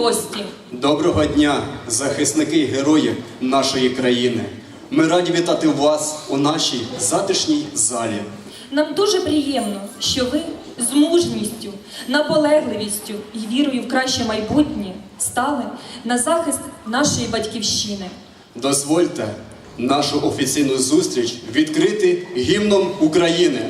гості! Доброго дня, захисники і герої нашої країни. Ми раді вітати вас у нашій затишній залі. Нам дуже приємно, що ви з мужністю, наполегливістю і вірою в краще майбутнє стали на захист нашої батьківщини. Дозвольте нашу офіційну зустріч відкрити гімном України.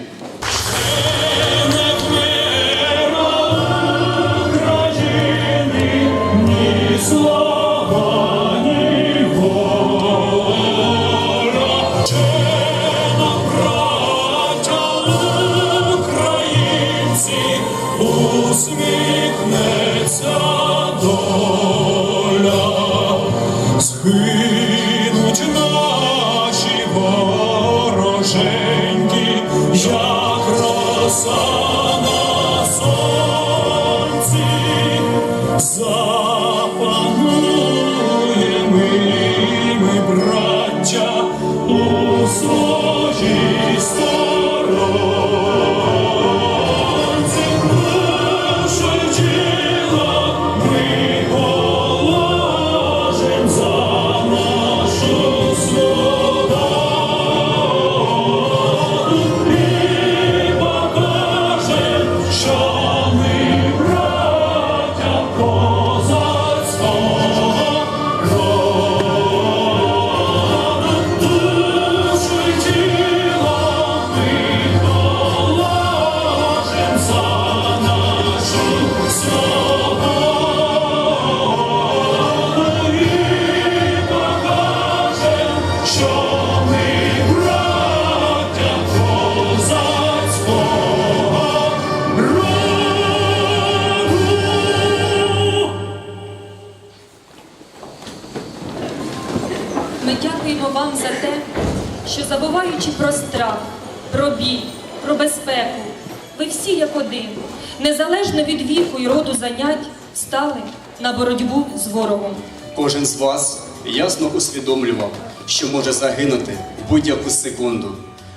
На боротьбу з ворогом. Кожен з вас ясно усвідомлював, що може загинути в будь-яку секунду,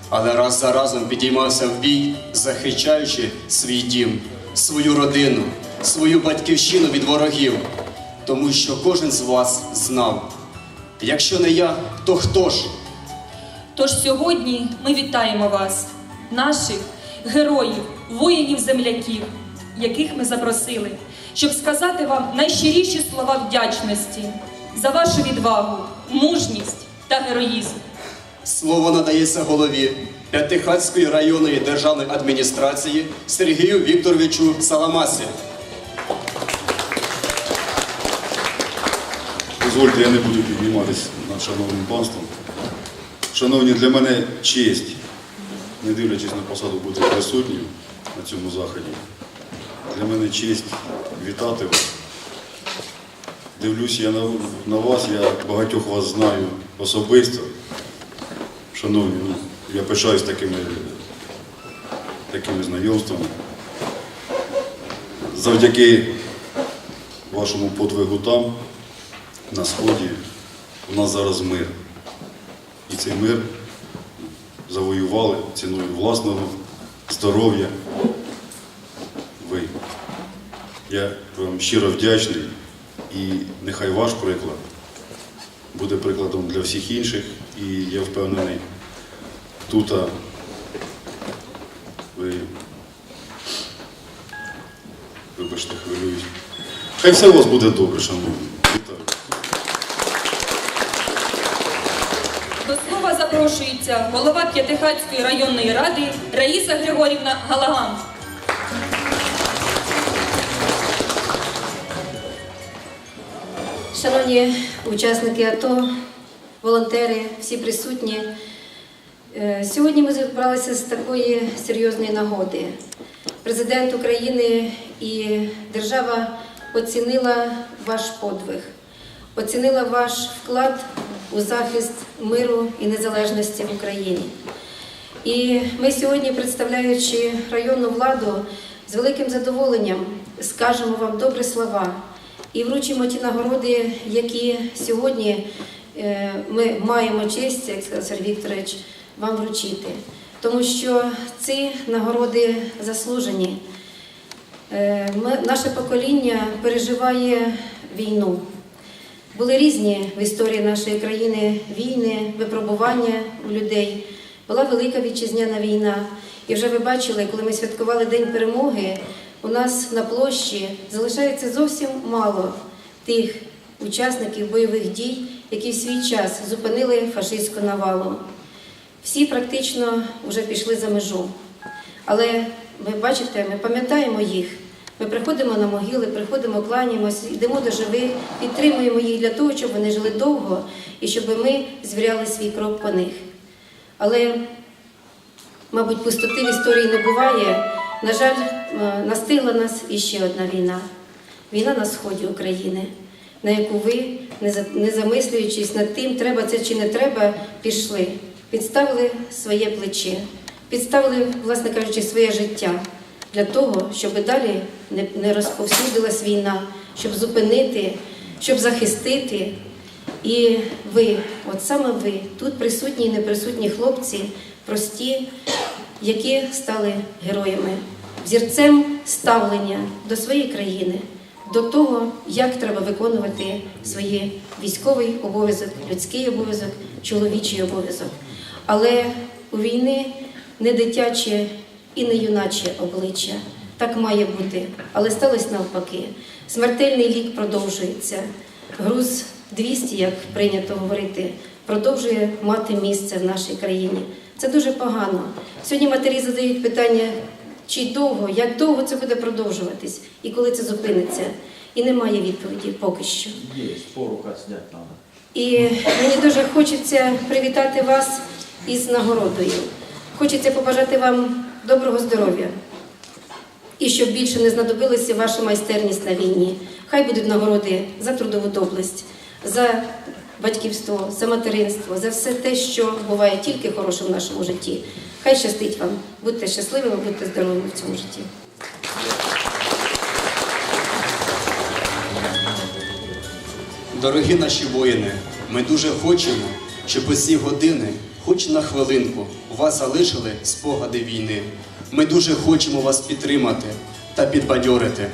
але раз за разом підіймався в бій, захищаючи свій дім, свою родину, свою батьківщину від ворогів, тому що кожен з вас знав. Якщо не я, то хто ж? Тож сьогодні ми вітаємо вас, наших героїв, воїнів-земляків, яких ми запросили, щоб сказати вам найщиріші слова вдячності за вашу відвагу, мужність та героїзм. Слово надається голові П'ятихатської районної державної адміністрації Сергію Вікторовичу Саламасі. Дозвольте, я не буду підніматися над шановним панством. Шановні, для мене честь, не дивлячись на посаду, бути присутнім на цьому заході. Для мене честь вітати вас. Дивлюсь я на, на вас, я багатьох вас знаю особисто. Шановні, ну, я пишаюсь такими, такими знайомствами. Завдяки вашому подвигу там, на сході у нас зараз мир. І цей мир завоювали ціною власного здоров'я. Я вам щиро вдячний і нехай ваш приклад буде прикладом для всіх інших. І я впевнений, тут ви вибачте, хвилююсь. Хай все у вас буде добре, шановні. До слова запрошується голова П'ятихатської районної ради Раїса Григорівна Галаган. Шановні учасники АТО, волонтери, всі присутні. е, Сьогодні ми зібралися з такої серйозної нагоди. Президент України і держава оцінила ваш подвиг, оцінила ваш вклад у захист миру і незалежності в Україні. І ми сьогодні, представляючи районну владу, з великим задоволенням скажемо вам добрі слова і вручимо ті нагороди, які сьогодні е, ми маємо честь, як сказав Сергій Вікторович, вам вручити. Тому що ці нагороди заслужені. Е, Ми, наше покоління переживає війну. Були різні в історії нашої країни війни, випробування у людей. Була велика вітчизняна війна. І вже ви бачили, коли ми святкували День перемоги, у нас на площі залишається зовсім мало тих учасників бойових дій, які в свій час зупинили фашистську навалу. Всі практично вже пішли за межу. Але ви бачите, ми пам'ятаємо їх. Ми приходимо на могили, приходимо, кланяємось, йдемо до живих, підтримуємо їх для того, щоб вони жили довго і щоб ми звіряли свій крок по них. Але, мабуть, пустоти в історії не буває. На жаль, настигла нас іще одна війна. Війна на сході України, на яку ви, не за- не замислюючись над тим, треба це чи не треба, пішли, підставили своє плече, підставили, власне кажучи, своє життя для того, щоб далі не розповсюдилась війна, щоб зупинити, щоб захистити. І ви, от саме ви, тут присутні і неприсутні хлопці, прості, які стали героями, взірцем ставлення до своєї країни, до того, як треба виконувати свій військовий обов'язок, людський обов'язок, чоловічий обов'язок. Але у війни не дитяче і не юначе обличчя. Так має бути, але сталося навпаки. Смертельний лік продовжується. Груз 200, як прийнято говорити, продовжує мати місце в нашій країні. Це дуже погано. Сьогодні матері задають питання, чи довго, як довго це буде продовжуватись, і коли це зупиниться. І немає відповіді поки що. Есть, порука надо. І мені дуже хочеться привітати вас із нагородою. Хочеться побажати вам доброго здоров'я. І щоб більше не знадобилася ваша майстерність на війні. Хай будуть нагороди за трудову доблесть, за батьківство, за материнство, за все те, що буває тільки хороше в нашому житті. Хай щастить вам. Будьте щасливими, будьте здоровими в цьому житті. Дорогі наші воїни, ми дуже хочемо, щоб у ці години, хоч на хвилинку, у вас залишили спогади війни. Ми дуже хочемо вас підтримати та підбадьорити.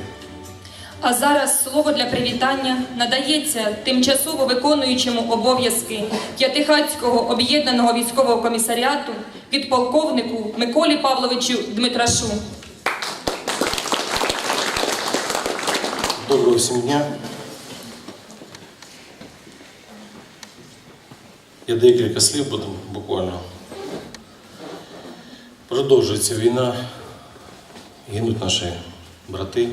А зараз слово для привітання надається тимчасово виконуючому обов'язки П'ятихатського об'єднаного військового комісаріату підполковнику Миколі Павловичу Дмитрашу. Доброго всім дня. Я декілька слів буду буквально. Продовжується війна, гинуть наші брати,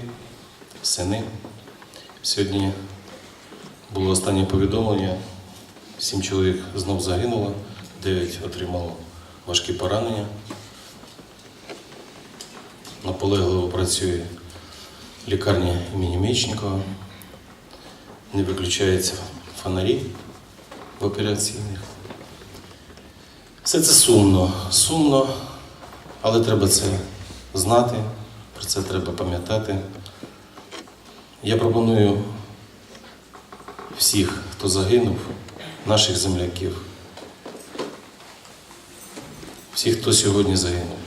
сини. Сьогодні було останнє повідомлення. Сім чоловік знов загинуло, дев'ять отримало важкі поранення. Наполегливо працює лікарня імені Мечникова. Не виключаються фонарі в операційних. Все це сумно, сумно, але треба це знати, про це треба пам'ятати. Я пропоную всіх, хто загинув, наших земляків, всіх, хто сьогодні загинув,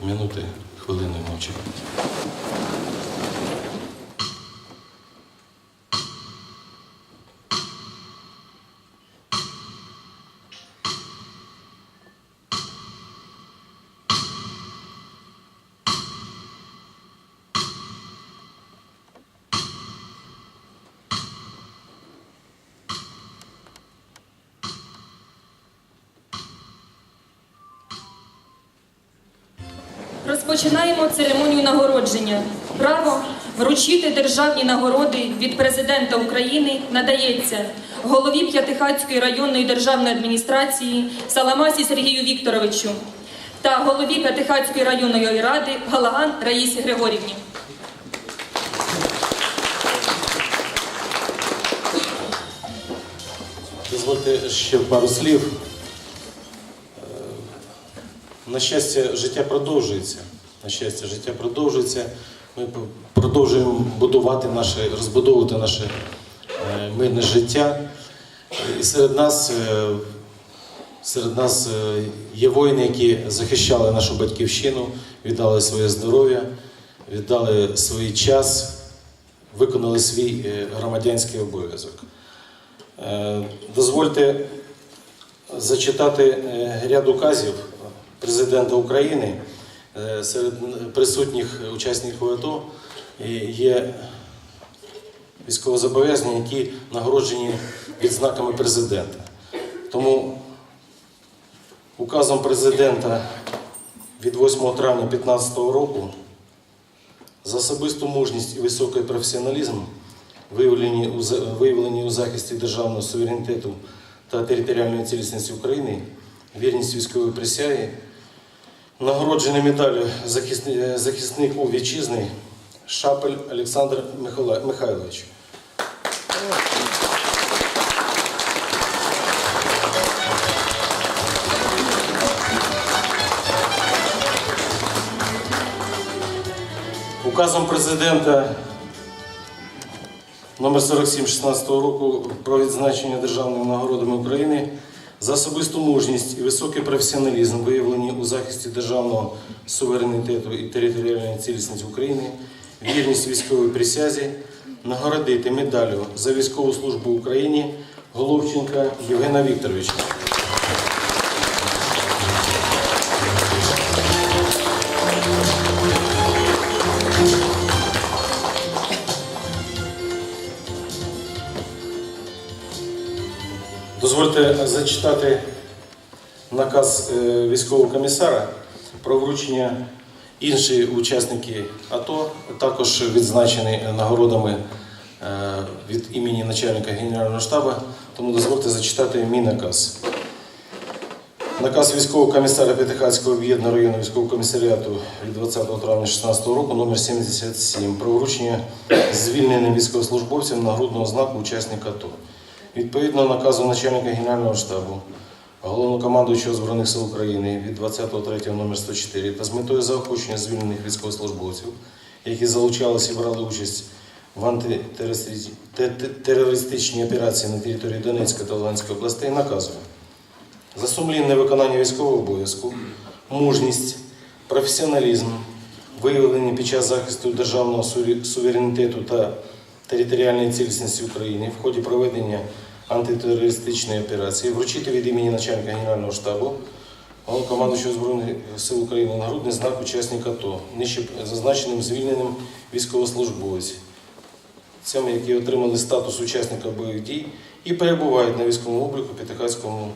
пом'янути хвилиною мовчання. Розпочинаємо церемонію нагородження. Право вручити державні нагороди від президента України надається голові П'ятихатської районної державної адміністрації Саламасі Сергію Вікторовичу та голові П'ятихатської районної ради Галаган Раїсі Григорівні. Дозвольте ще пару слів. Е, На щастя, життя продовжується. На щастя, життя продовжується. Ми продовжуємо будувати наше, розбудовувати наше е, мирне життя. І серед нас, е, серед нас е, є воїни, які захищали нашу батьківщину, віддали своє здоров'я. віддали свій час, виконали свій громадянський обов'язок. Дозвольте зачитати ряд указів президента України. Е, Серед присутніх учасників АТО є військовозобов'язані, які нагороджені відзнаками президента. Тому указом президента від 8 травня 2015 року за особисту мужність і високий професіоналізм, виявлені у, виявлені у захисті державного суверенітету та територіальної цілісності України, вірність військової присяги, нагороджений медаллю захисни- захиснику вітчизни Шапель Олександр Михайлович. Указом президента номер 47 16 року про відзначення державними нагородами України за особисту мужність і високий професіоналізм, виявлені у захисті державного суверенітету і територіальної цілісності України, вірність військової присязі, нагородити медаллю за військову службу Україні Головченка Євгена Вікторовича. Дозвольте зачитати наказ е, військового комісара про вручення інші учасники АТО, також відзначені нагородами е, від імені начальника Генерального штабу, тому дозвольте зачитати мій наказ. Наказ військового комісара П'ятихатського об'єднаного районного військового комісаріату від 20 травня 2016 року номер 77 про вручення звільненим військовослужбовцям нагрудного знаку учасника АТО. Відповідно наказу начальника Генерального штабу, головнокомандуючого Збройних сил України від 20.03 номер 104 та з метою заохочення звільнених військовослужбовців, які залучалися і брали участь в антитерористичній операції на території Донецької та Луганської областей, наказує за сумлінне виконання військового обов'язку, мужність, професіоналізм, виявлені під час захисту державного суверенітету та територіальної цілісності України в ході проведення антитерористичної операції, вручити від імені начальника Генерального штабу Головнокомандуючого Збройних сил України нагрудний знак учасника АТО, нижче зазначеним звільненим військовослужбовцям, цим, які отримали статус учасника бойових дій і перебувають на військовому обліку П'ятихатському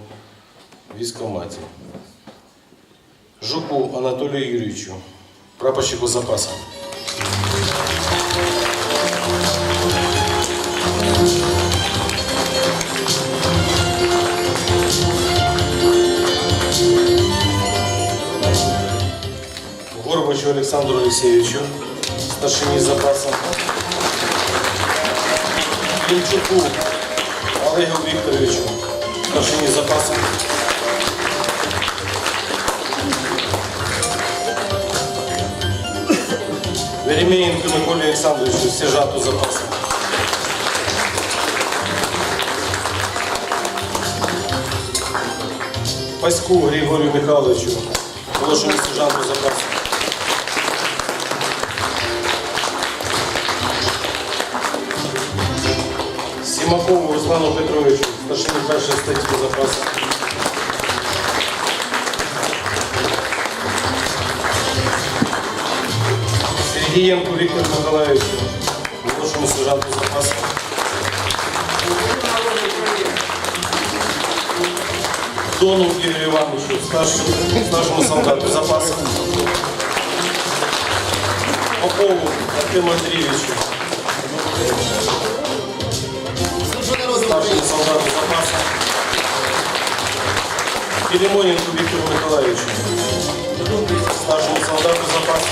військкоматі. Жуку Анатолію Юрійовичу, прапорщику запасу. Горбачу Олександру Олексійовичу, старшині запасу. Клімчуку Олегу Вікторовичу, старшині запасу. Веремеєнко Миколі Олександровичу, сержанту запасу. Паську Григорію Михайловичу, молодшому сержанту запасу. Сімакову Руслану Петровичу, старшині першої статті запасу. Сергієнку Віктору Миколаївичу, молодшому сержанту запасу. Дону Ігорю Івановичу, старшому, старшому солдату запасу. Попову Артему Андрійовичу, старшому солдату запасу. Філімоненку Віктору Миколаївичу, старшому солдату запасу.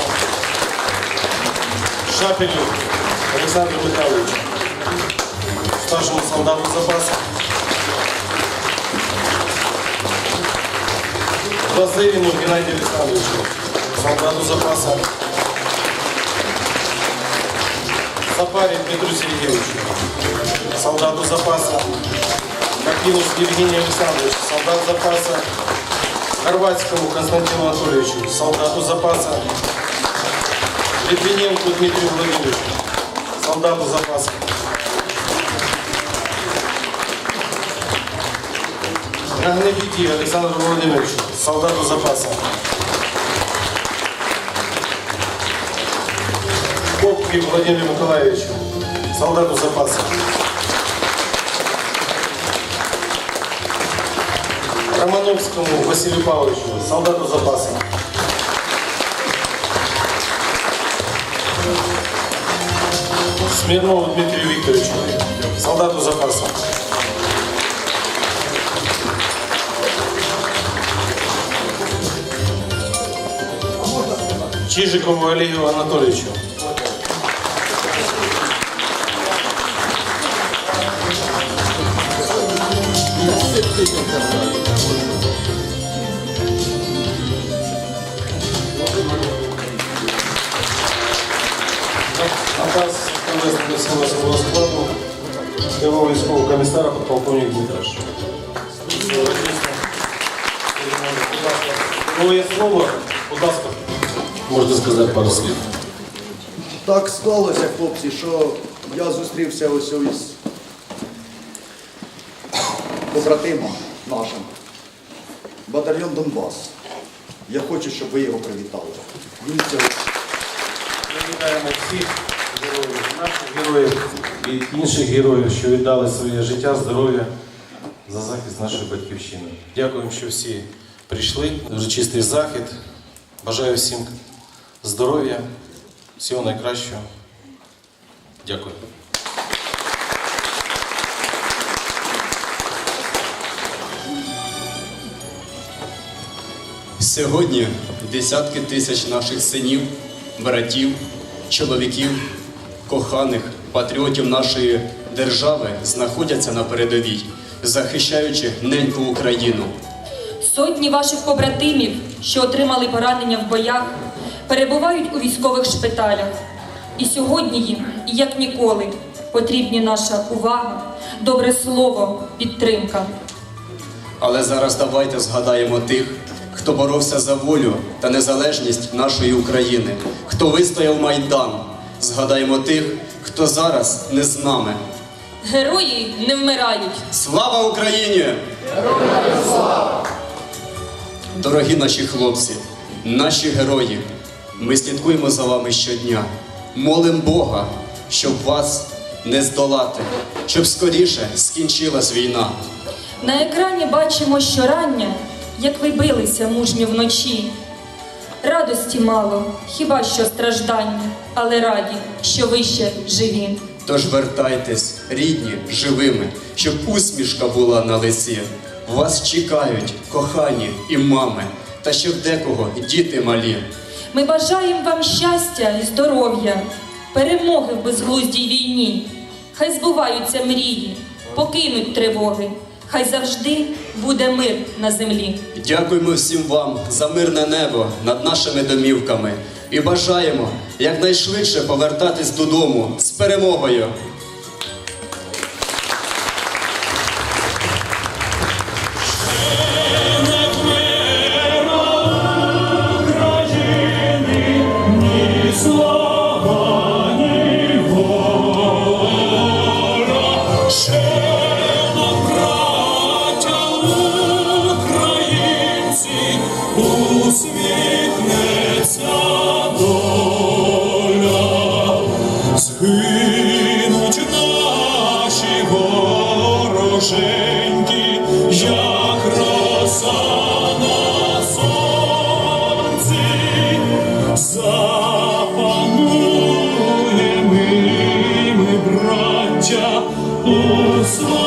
Шапелю Олександру Михайловичу, старшому солдату запасу. Базилину Геннадию Александровичу, солдату запаса. Сапаре Дмитру Сергеевичу, солдату запаса. Капилус Евгению Александровичу, солдат запаса. Хорватскому Константину Анатольевичу, солдату запаса. Литвиненко Дмитрию Владимировичу, солдату запаса. Гагнебіті Олександру Володимировичу, солдату запаса. Попки Владимиру Миколаевичу, солдату запаса. Романовскому Василию Павловичу, солдату запаса. Смирнову Дмитрию Викторовичу, солдату запаса. Чижикову Олегу Анатольевичу. Наказ всього особового складу керівного військового комісара подполковник Дмитраш. Ну, є слово, будь ласка, можете сказати пару слів. Так склалося, хлопці, що я зустрівся ось із побратимом нашим. Батальйон Донбас. Я хочу, щоб ви його привітали. Він Ми вітаємо всіх героїв, наших героїв і інших героїв, що віддали своє життя, здоров'я за захист нашої батьківщини. Дякуємо, що всі прийшли. Дуже чистий захід. Бажаю всім здоров'я, всього найкращого. Дякую. Сьогодні десятки тисяч наших синів, братів, чоловіків, коханих, патріотів нашої держави знаходяться на передовій, захищаючи неньку Україну. Сотні ваших побратимів, що отримали поранення в боях, перебувають у військових шпиталях. І сьогодні їм, як ніколи, потрібні наша увага, добре слово, підтримка. Але зараз давайте згадаємо тих, хто боровся за волю та незалежність нашої України, хто вистояв Майдан. Згадаємо тих, хто зараз не з нами. Герої не вмирають. Слава Україні! Героям слава! Дорогі наші хлопці, наші герої, ми слідкуємо за вами щодня. Молим Бога, щоб вас не здолати, щоб скоріше скінчилась війна. На екрані бачимо щорання, як ви билися мужньо вночі. Радості мало, хіба що страждання, але раді, що ви ще живі. Тож вертайтесь, рідні, живими, щоб усмішка була на лиці. Вас чекають кохані і мами, та ще в декого діти малі. Ми бажаємо вам щастя і здоров'я, перемоги в безглуздій війні. Хай збуваються мрії, покинуть тривоги, хай завжди буде мир на землі. Дякуємо всім вам за мирне небо над нашими домівками і бажаємо якнайшвидше повертатись додому з перемогою. У своїй